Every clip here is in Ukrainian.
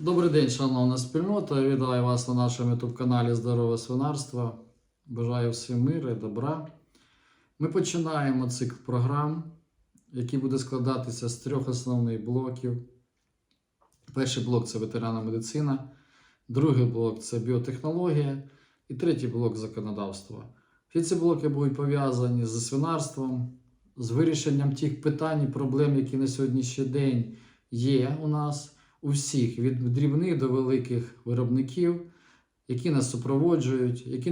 Добрий день, шановна спільнота. Вітаю вас на нашому youtube каналі Здорове свинарство. Бажаю всім миру і добра. Ми починаємо цикл програм, який буде складатися з трьох основних блоків. Перший блок це ветеринарна медицина, другий блок це біотехнологія і третій блок законодавство. Всі ці блоки будуть пов'язані з свинарством, з вирішенням тих питань і проблем, які на сьогоднішній день є у нас у всіх, від дрібних до великих виробників, які нас супроводжують, які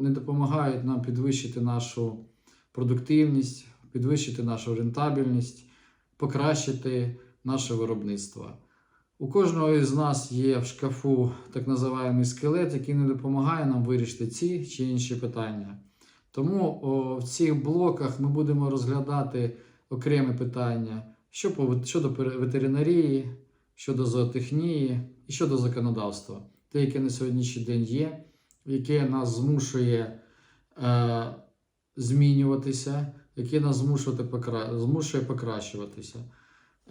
не допомагають нам підвищити нашу продуктивність, підвищити нашу рентабельність, покращити наше виробництво. У кожного із нас є в шкафу так називаємий скелет, який не допомагає нам вирішити ці чи інші питання. Тому о, в цих блоках ми будемо розглядати окремі питання щодо ветеринарії, щодо зоотехнії і щодо законодавства, те, яке на сьогоднішній день є, яке нас змушує е, змінюватися, яке нас змушує покращуватися.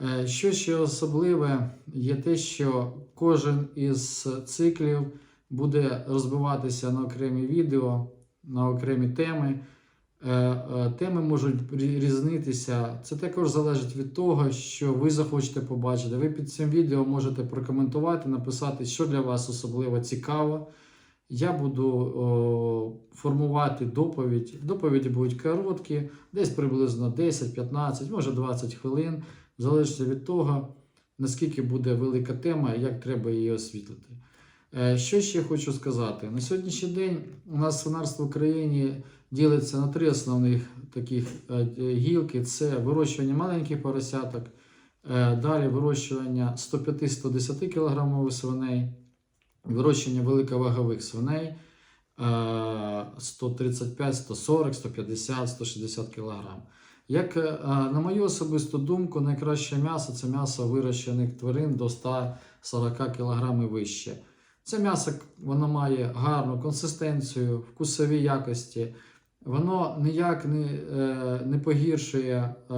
Е, що ще особливе, є те, що кожен із циклів буде розбиватися на окремі відео, на окремі теми. Е, е, Теми можуть різнитися. Це також залежить від того, що ви захочете побачити. Ви під цим відео можете прокоментувати, написати, що для вас особливо цікаво. Я буду о, формувати доповідь. Доповіді будуть короткі, десь приблизно 10-15, може 20 хвилин, залежить від того, наскільки буде велика тема і як треба її освітлити. Е, Що ще хочу сказати? На сьогоднішній день у нас свинарство в Україні ділиться на три основних таких е, гілки: це вирощування маленьких поросяток, е, далі вирощування 105-110 кг свиней, вирощування великовагових свиней е, 135, 140, 150, 160 кг. Як е, на мою особисту думку, найкраще м'ясо це м'ясо вирощених тварин до 140 кг вище. Це м'ясо воно має гарну консистенцію, вкусові якості. Воно ніяк не, е, не погіршує е,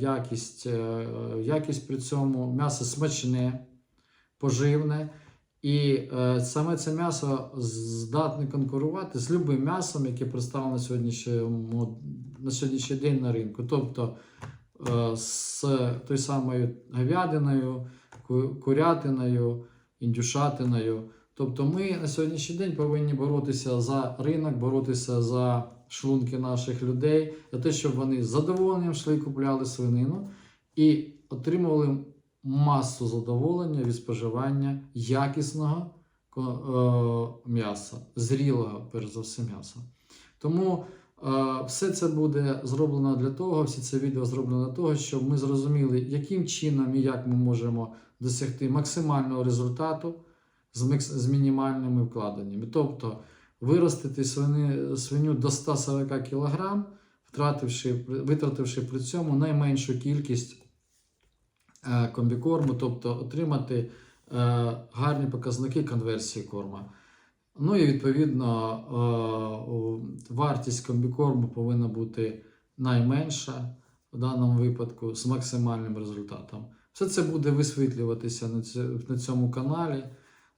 якість, е, якість при цьому м'ясо смачне, поживне. І саме це м'ясо здатне конкурувати з любим м'ясом, яке представлено на сьогоднішній день на ринку. Тобто з той самою говядиною, курятиною, індюшатиною. Тобто ми на сьогоднішній день повинні боротися за ринок, боротися за шлунки наших людей, за те, щоб вони з задоволенням йшли і купляли свинину і отримували масу задоволення від споживання якісного е, м'яса, зрілого, перш за все, м'яса. Тому е, все це буде зроблено для того, всі це відео зроблено для того, щоб ми зрозуміли, яким чином і як ми можемо досягти максимального результату з мінімальними вкладеннями. Тобто виростити свини, свиню до 140 кг, втративши, витративши при цьому найменшу кількість е, комбікорму, тобто отримати е, гарні показники конверсії корма. Ну і відповідно е, вартість комбікорму повинна бути найменша в даному випадку з максимальним результатом. Все це буде висвітлюватися на цьому каналі,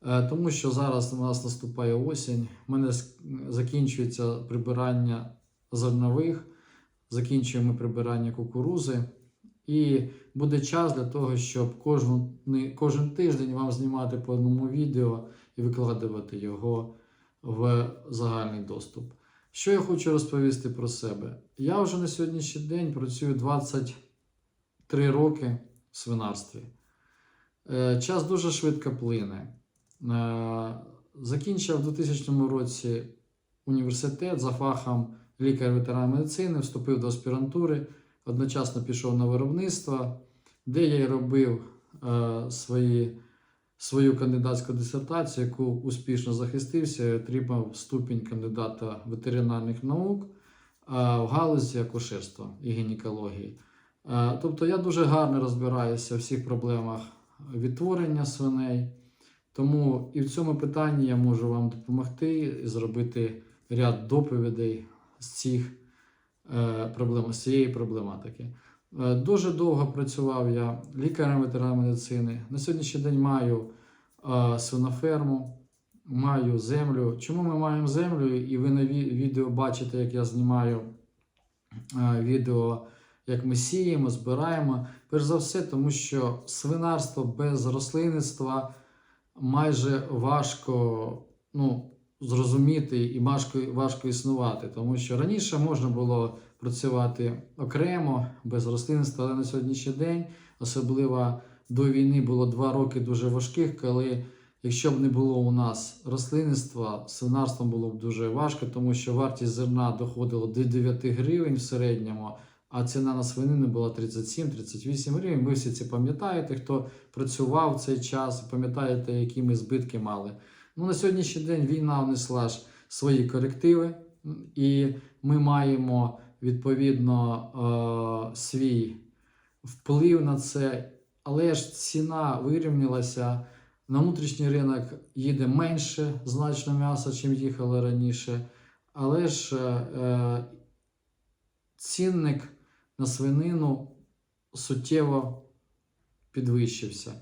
тому що зараз у нас наступає осінь. У мене закінчується прибирання зернових, закінчуємо прибирання кукурузи. І буде час для того, щоб кожну, не- кожен тиждень вам знімати по одному відео і викладувати його в загальний доступ. Що я хочу розповісти про себе? Я вже на сьогоднішній день працюю 23 роки в свинарстві. Е, Час дуже швидко плине. Е, Закінчив у 2000 році університет за фахом лікар ветеринарної медицини, вступив до аспірантури, одночасно пішов на виробництво, де я й робив е, свої, свою кандидатську дисертацію, яку успішно захистився отримав ступінь кандидата ветеринарних наук е, в галузі акушерства і гінекології. Тобто я дуже гарно розбираюся в всіх проблемах відтворення свиней. Тому і в цьому питанні я можу вам допомогти і зробити ряд доповідей з цих е, проблем, з цієї проблематики. Е, Дуже довго працював я лікарем ветеринарної медицини. На сьогоднішній день маю е, свиноферму, маю землю. Чому ми маємо землю? І ви на ві- відео бачите, як я знімаю відео, як ми сіємо, збираємо. Перш за все, тому що свинарство без рослинництва майже важко ну, зрозуміти і важко, важко існувати. Тому що раніше можна було працювати окремо, без рослинництва, але на сьогоднішній день, особливо до війни, було два роки дуже важких, коли. Якщо б не було у нас рослинництва, свинарством було б дуже важко, тому що вартість зерна доходила до 9 гривень в середньому, а ціна на свинину була 37-38 гривень. Ви всі це пам'ятаєте, хто працював в цей час, пам'ятаєте, які ми збитки мали. Ну, на сьогоднішній день війна внесла ж свої корективи, і ми маємо відповідно е, свій вплив на це, але ж ціна вирівнялася. На внутрішній ринок їде менше значно м'яса, чим їхало раніше. Але ж е, е, цінник на свинину суттєво підвищився.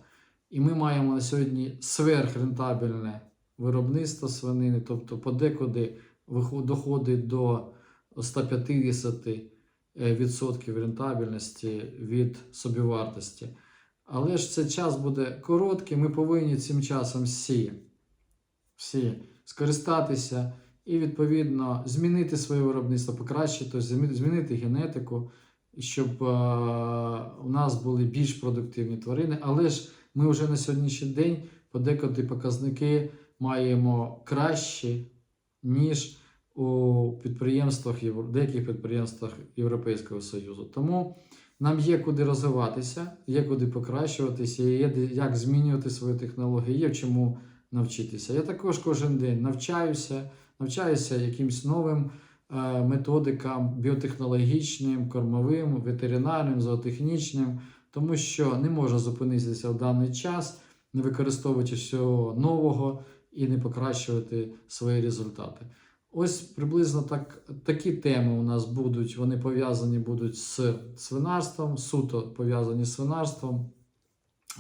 І ми маємо на сьогодні сверхрентабельне виробництво свинини, тобто подекуди доходить до 150% рентабельності від собівартості. Але ж цей час буде короткий, ми повинні цим часом всі, всі скористатися і, відповідно, змінити своє виробництво, покращити, змінити генетику, щоб е, у нас були більш продуктивні тварини. Але ж ми вже на сьогоднішній день подекуди показники маємо кращі, ніж у підприємствах, деяких підприємствах Європейського Союзу. Тому нам є куди розвиватися, є куди покращуватися, є як змінювати свої технології, є чому навчитися. Я також кожен день навчаюся, навчаюся якимсь новим методикам біотехнологічним, кормовим, ветеринарним, зоотехнічним, тому що не можна зупинитися в даний час, не використовуючи всього нового і не покращувати свої результати. Ось приблизно так, такі теми у нас будуть. Вони пов'язані будуть з свинарством, суто пов'язані з свинарством.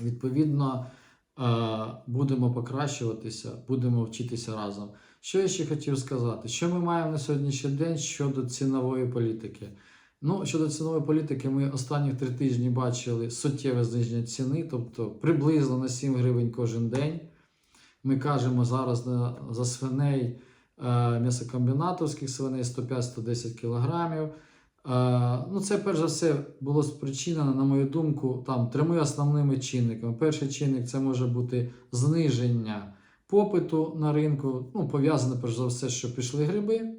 Відповідно, е, будемо покращуватися, будемо вчитися разом. Що я ще хотів сказати? Що ми маємо на сьогоднішній день щодо цінової політики? Ну, щодо цінової політики, ми останні три тижні бачили суттєве зниження ціни, тобто приблизно на 7 гривень кожен день. Ми кажемо зараз на, за свиней е, м'ясокомбінатовських свиней 105-110 кілограмів. Е, Ну, це перш за все було спричинено, на мою думку, там трьома основними чинниками. Перший чинник це може бути зниження попиту на ринку. Ну, пов'язане перш за все, що пішли гриби.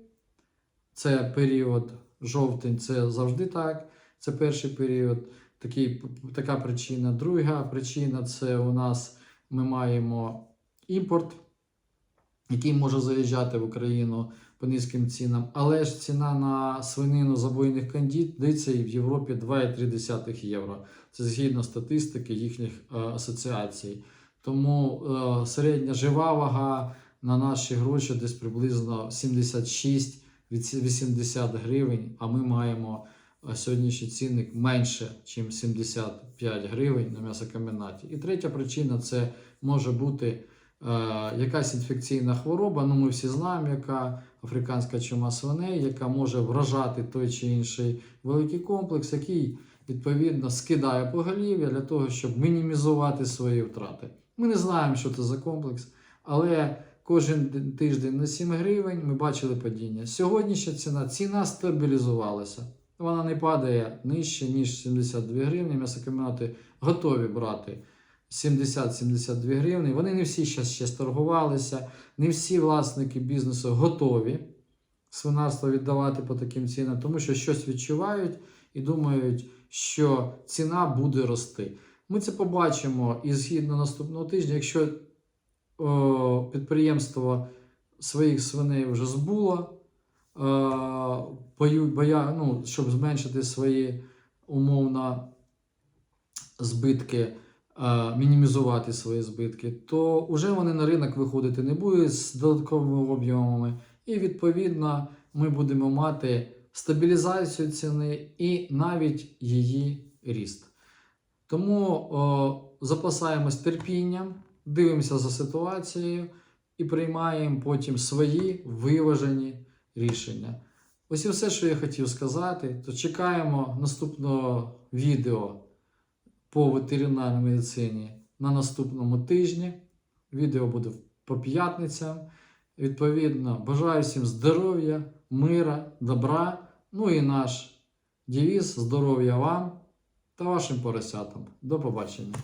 Це період жовтень, це завжди так. Це перший період. Такий, така причина. Друга причина це у нас ми маємо імпорт, який може заїжджати в Україну по низьким цінам. Але ж ціна на свинину забойних кондицій в Європі 2,3 євро. Це згідно статистики їхніх е, асоціацій. Тому е, середня жива вага на наші гроші десь приблизно 76-80 гривень, а ми маємо е, сьогоднішній цінник менше, ніж 75 гривень на м'ясокомбінаті. І третя причина це може бути якась інфекційна хвороба. Ну, ми всі знаємо, яка африканська чума свиней, яка може вражати той чи інший великий комплекс, який відповідно скидає поголів'я для того, щоб мінімізувати свої втрати. Ми не знаємо, що це за комплекс, але кожен тиждень на 7 гривень ми бачили падіння. Сьогоднішня ціна ціна стабілізувалася. Вона не падає нижче, ніж 72 гривні. М'ясокомбінати готові брати 70-72 гривні. Вони не всі ще, ще торгувалися, не всі власники бізнесу готові свинарство віддавати по таким цінам, тому що щось відчувають і думають, що ціна буде рости. Ми це побачимо і згідно наступного тижня, якщо о, підприємство своїх свиней вже збуло, е, бою, боя, ну, щоб зменшити свої умовно збитки, мінімізувати свої збитки, то вже вони на ринок виходити не будуть з додатковими об'ємами. І відповідно ми будемо мати стабілізацію ціни і навіть її ріст. Тому о, запасаємось терпінням, дивимося за ситуацією і приймаємо потім свої виважені рішення. Ось і все, що я хотів сказати. То чекаємо наступного відео по ветеринарній медицині на наступному тижні. Відео буде по п'ятницям. Відповідно, бажаю всім здоров'я, мира, добра. Ну і наш девіз здоров'я вам та вашим поросятам. До побачення.